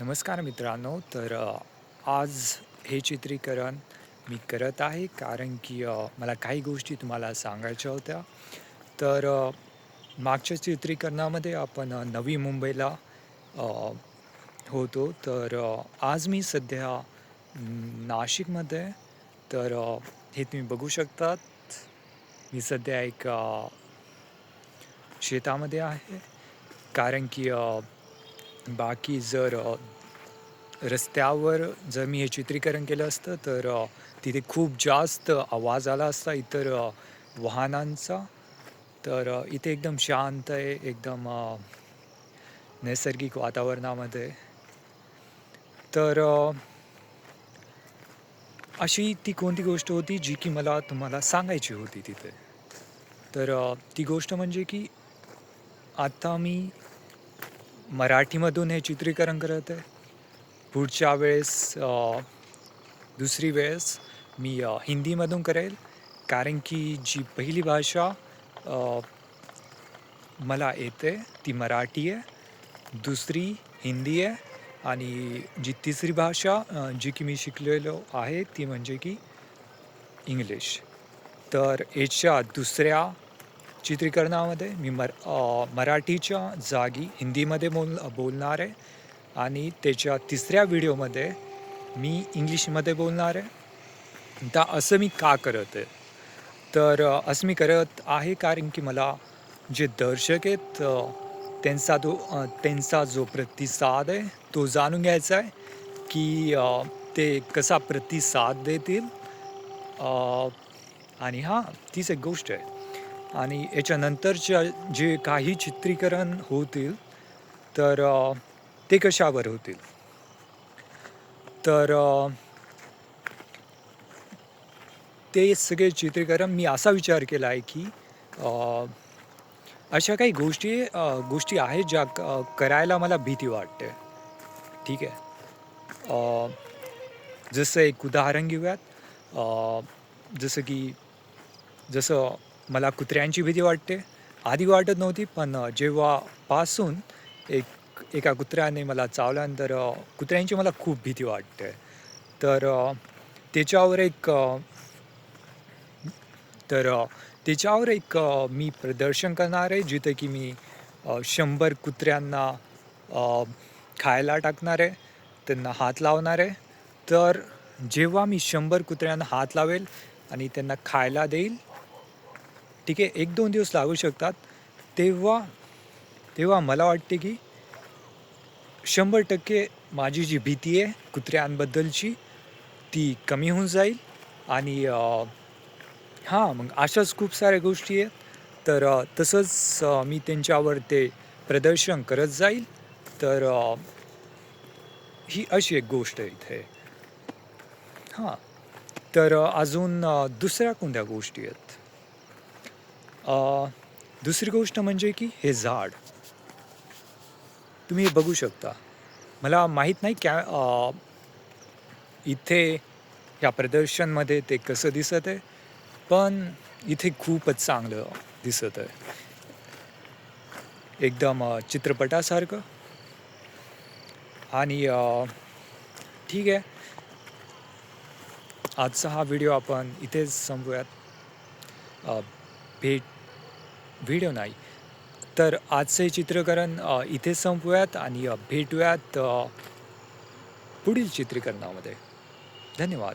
नमस्कार मित्रांनो तर आज हे चित्रीकरण मी करत आहे कारण की मला काही गोष्टी तुम्हाला सांगायच्या होत्या. तर मागच्या चित्रीकरणामध्ये आपण नवी मुंबईला होतो. तर आज मी सध्या नाशिकमध्ये. तर हे तुम्ही बघू शकतात. मी सध्या एक शेतामध्ये आहे. कारण की बाकी जर रस्त्यावर जर मी हे चित्रीकरण केलं असतं तर तिथे खूप जास्त आवाज आला असता इतर वाहनांचा. तर इथे एकदम शांत आहे एकदम नैसर्गिक वातावरणामध्ये. तर अशी ती कोणती गोष्ट होती जी की मला तुम्हाला सांगायची होती तिथे? तर ती गोष्ट म्हणजे की आत्ता मी मराठीमधून हे चित्रीकरण करत आहे. पुढच्या वेळेस दुसरी वेळेस मी हिंदीमधून करेल. कारण की जी पहिली भाषा मला येते ती मराठी आहे. दुसरी हिंदी आहे. आणि जी तिसरी भाषा जी की मी शिकलेलो आहे ती म्हणजे की इंग्लिश. तर याच्या दुसऱ्या चित्रीकरणामध्ये मी मर मराठीच्या जागी हिंदीमध्ये बोल बोलणार आहे आणि त्याच्या तिसऱ्या व्हिडिओमध्ये मी इंग्लिशमध्ये बोलणार आहे. तर असं मी का करत आहे? तर असं मी करत आहे कारण की मला जे दर्शक आहेत त्यांचा तो त्यांचा जो प्रतिसाद आहे तो जाणून घ्यायचा आहे की ते कसा प्रतिसाद देतील. आणि हां तीच एक गोष्ट आहे. आणि याच्यानंतरच्या जे काही चित्रीकरण होतील तर ते कशावर होतील? तर ते सगळे चित्रीकरण मी असा विचार केला आहे की अशा काही गोष्टी गोष्टी आहेत ज्या क करायला मला भीती वाटते. ठीक आहे? जसं एक उदाहरण घेऊयात. जसं की जसं मला कुत्र्यांची भीती वाटते. आधी वाटत नव्हती पण जेव्हापासून एक एका कुत्र्याने मला चावल्यानंतर कुत्र्यांची मला खूप भीती वाटते. तर त्याच्यावर एक तर त्याच्यावर एक मी प्रदर्शन करणार आहे जिथे की मी शंभर कुत्र्यांना खायला टाकणार आहे त्यांना हात लावणार आहे. तर जेव्हा मी शंभर कुत्र्यांना हात लावेल आणि त्यांना खायला देईल ठीक आहे एक दोन दिवस लागू शकतात. तेव्हा तेव्हा मला वाटते की शंभर टक्के माझी जी भीती आहे कुत्र्यांबद्दलची ती कमी होऊन जाईल. आणि हां मग अशाच खूप साऱ्या गोष्टी आहेत. तर तसंच मी त्यांच्यावर ते प्रदर्शन करत जाईल. तर ही अशी एक गोष्ट आहे इथे. हां. तर अजून दुसऱ्या कोणत्या गोष्टी आहेत? दुसरी गोष्ट म्हणजे की हे झाड तुम्ही हे बघू शकता. मला माहीत नाही क्या इथे या प्रदर्शनमध्ये ते कसं दिसत आहे पण इथे खूपच चांगलं दिसत आहे. एकदम चित्रपटासारखं. आणि ठीक आहे. आजचा हा व्हिडिओ आपण इथेच संपूयात भेट व्हिडिओ नाही. तर आजचं हे चित्रीकरण अ, संपवूयात आणि भेटूयात पुढील चित्रीकरणामध्ये. धन्यवाद.